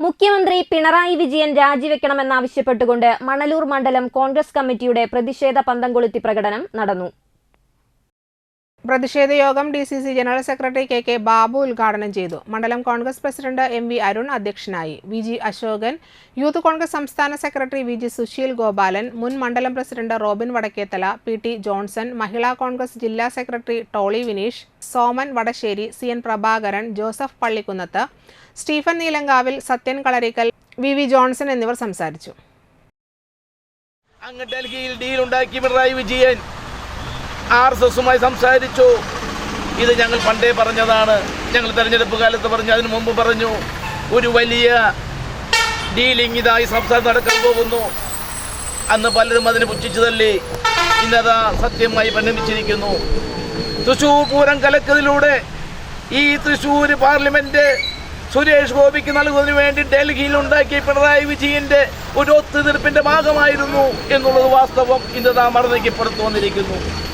മുഖ്യമന്ത്രി പിണറായി വിജയൻ രാജിവെക്കണമെന്നാവശ്യപ്പെട്ടുകൊണ്ട് മണലൂർ മണ്ഡലം കോൺഗ്രസ് കമ്മിറ്റിയുടെ പ്രതിഷേധ പന്തംകൊളുത്തി പ്രകടനം നടന്നു. പ്രതിഷേധ യോഗം D C C general secretary K K Babu ഉദ്ഘാടനം ചെയ്തു. മണ്ഡലം Congress president M V Arun അധ്യക്ഷനായി. V G Ashokan youth Congress സംസ്ഥാന secretary V G Sushil Gopalan മുൻ മണ്ഡലം president Robin Vadakkethala P T Johnson Mahila Congress ജില്ലാ secretary Tolly Vineesh Soman Vadasseri C N Prabhakaran Joseph Pallikkunnath Stephen Neelankavil Sathyan Kalarikkal V V Johnson എന്നിവർ സംസാരിച്ചു. അങ്ങ് ഡൽഹിയിൽ ഡീലുണ്ടാക്കി Pinarayi Vijayan. R S എസുമായി സംസാരിച്ചു. ഇത് ഞങ്ങൾ പണ്ടേ പറഞ്ഞതാണ്. ഞങ്ങൾ തെരഞ്ഞെടുപ്പ് കാലത്ത് പറഞ്ഞു അതിനു മുമ്പ് പറഞ്ഞു ഒരു വലിയ ഡീലിംഗ് ഇതായി സംസ്ഥാനം നടക്കാൻ പോകുന്നു. അന്ന് പലരും അതിന് പുച്ഛിച്ചു തല്ലി ഇന്നതാ സത്യമായി പരിണമിച്ചിരിക്കുന്നു. തൃശൂർ പൂരം കലക്കതിലൂടെ ഈ തൃശ്ശൂർ പാർലമെന്റ് സുരേഷ് ഗോപിക്ക് നൽകുന്നതിന് വേണ്ടി ഡൽഹിയിൽ ഉണ്ടാക്കിയ പിണറായി വിജയന്റെ ഒരു ഒത്തുതീർപ്പിന്റെ ഭാഗമായിരുന്നു എന്നുള്ളത് വാസ്തവം ഇന്ന് നാം പുറത്തു വന്നിരിക്കുന്നു